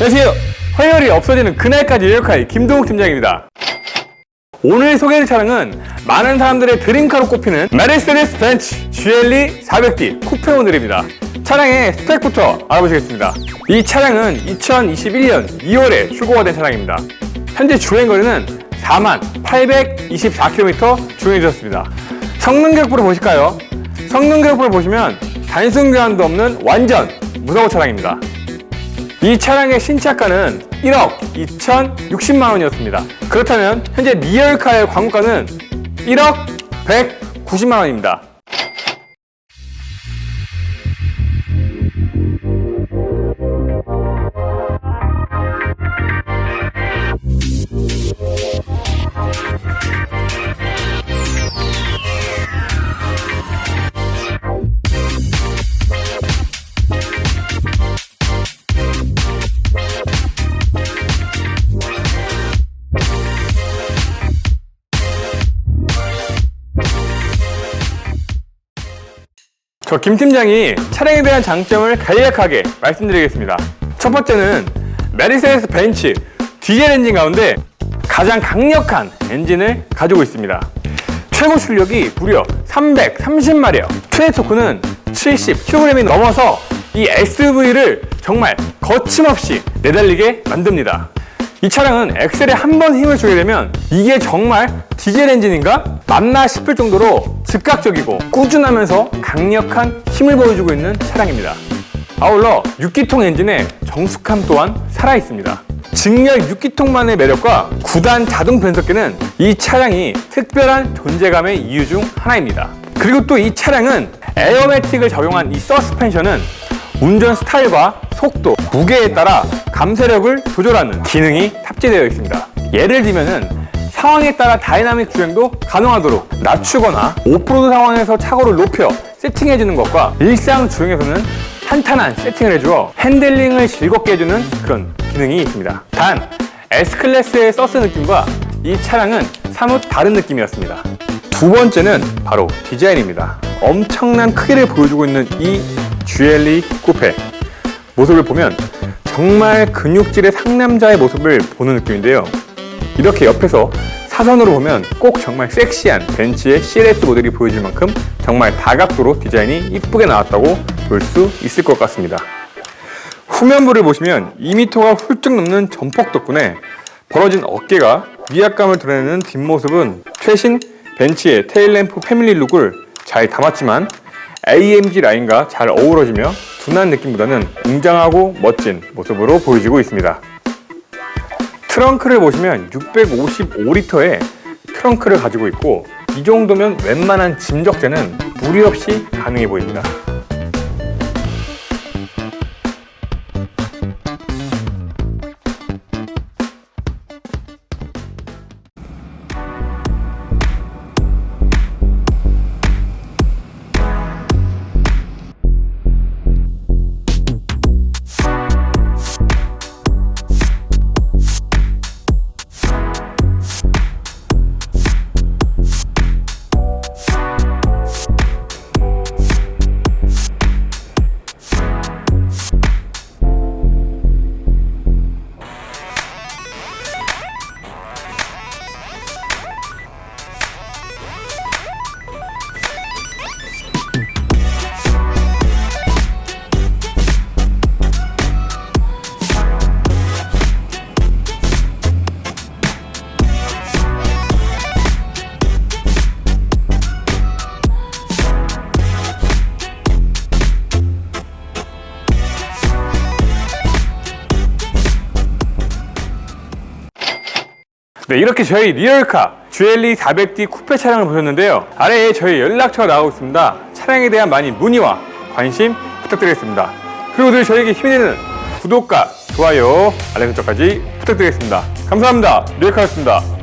안녕하세요. 화요일이 없어지는 그날까지 리얼카의 김동욱 팀장입니다. 오늘 소개해드릴 차량은 많은 사람들의 드림카로 꼽히는 메르세데스 벤츠 GLE 400D 쿠페 모델입니다. 차량의 스펙부터 알아보시겠습니다. 이 차량은 2021년 2월에 출고가 된 차량입니다. 현재 주행거리는 4만 824km 주행해주셨습니다. 성능 교육부를 보실까요? 성능 교육부를 보시면 단순 교환도 없는 완전 무사고 차량입니다. 이 차량의 신차가는 1억 2,060만 원이었습니다. 그렇다면 현재 리얼카의 광고가는 1억 190만 원입니다. 저 김 팀장이 차량에 대한 장점을 간략하게 말씀드리겠습니다. 첫 번째는 메르세데스 벤츠 디젤 엔진 가운데 가장 강력한 엔진을 가지고 있습니다. 최고 출력이 무려 330마력, 최대 토크는 70kg이 넘어서 이 SUV를 정말 거침없이 내달리게 만듭니다. 이 차량은 엑셀에 한 번 힘을 주게 되면 이게 정말 디젤 엔진인가? 맞나 싶을 정도로 즉각적이고 꾸준하면서 강력한 힘을 보여주고 있는 차량입니다. 아울러 6기통 엔진의 정숙함 또한 살아있습니다. 직렬 6기통만의 매력과 9단 자동 변속기는 이 차량이 특별한 존재감의 이유 중 하나입니다. 그리고 또 이 차량은 에어매틱을 적용한 이 서스펜션은 운전 스타일과 속도, 무게에 따라 감쇄력을 조절하는 기능이 탑재되어 있습니다. 예를 들면은 상황에 따라 다이나믹 주행도 가능하도록 낮추거나 오프로드 상황에서 차고를 높여 세팅해주는 것과 일상 주행에서는 탄탄한 세팅을 해주어 핸들링을 즐겁게 해주는 그런 기능이 있습니다. 단 S클래스의 서스 느낌과 이 차량은 사뭇 다른 느낌이었습니다. 두 번째는 바로 디자인입니다. 엄청난 크기를 보여주고 있는 이 GLE 쿠페 모습을 보면 정말 근육질의 상남자의 모습을 보는 느낌인데요. 이렇게 옆에서 사선으로 보면 꼭 정말 섹시한 벤츠의 CLS 모델이 보여질 만큼 정말 다각도로 디자인이 이쁘게 나왔다고 볼 수 있을 것 같습니다. 후면부를 보시면 2m가 훌쩍 넘는 전폭 덕분에 벌어진 어깨가 위압감을 드러내는 뒷모습은 최신 벤츠의 테일램프 패밀리 룩을 잘 담았지만 AMG 라인과 잘 어우러지며 둔한 느낌보다는 웅장하고 멋진 모습으로 보여지고 있습니다. 트렁크를 보시면 655리터의 트렁크를 가지고 있고 이 정도면 웬만한 짐 적재는 무리 없이 가능해 보입니다. 네, 이렇게 저희 리얼카 GLE 400D 쿠페 차량을 보셨는데요. 아래에 저희 연락처가 나오고 있습니다. 차량에 대한 많은 문의와 관심 부탁드리겠습니다. 그리고 늘 저에게 힘이 되는 구독과 좋아요, 알림 설정까지 부탁드리겠습니다. 감사합니다. 리얼카였습니다.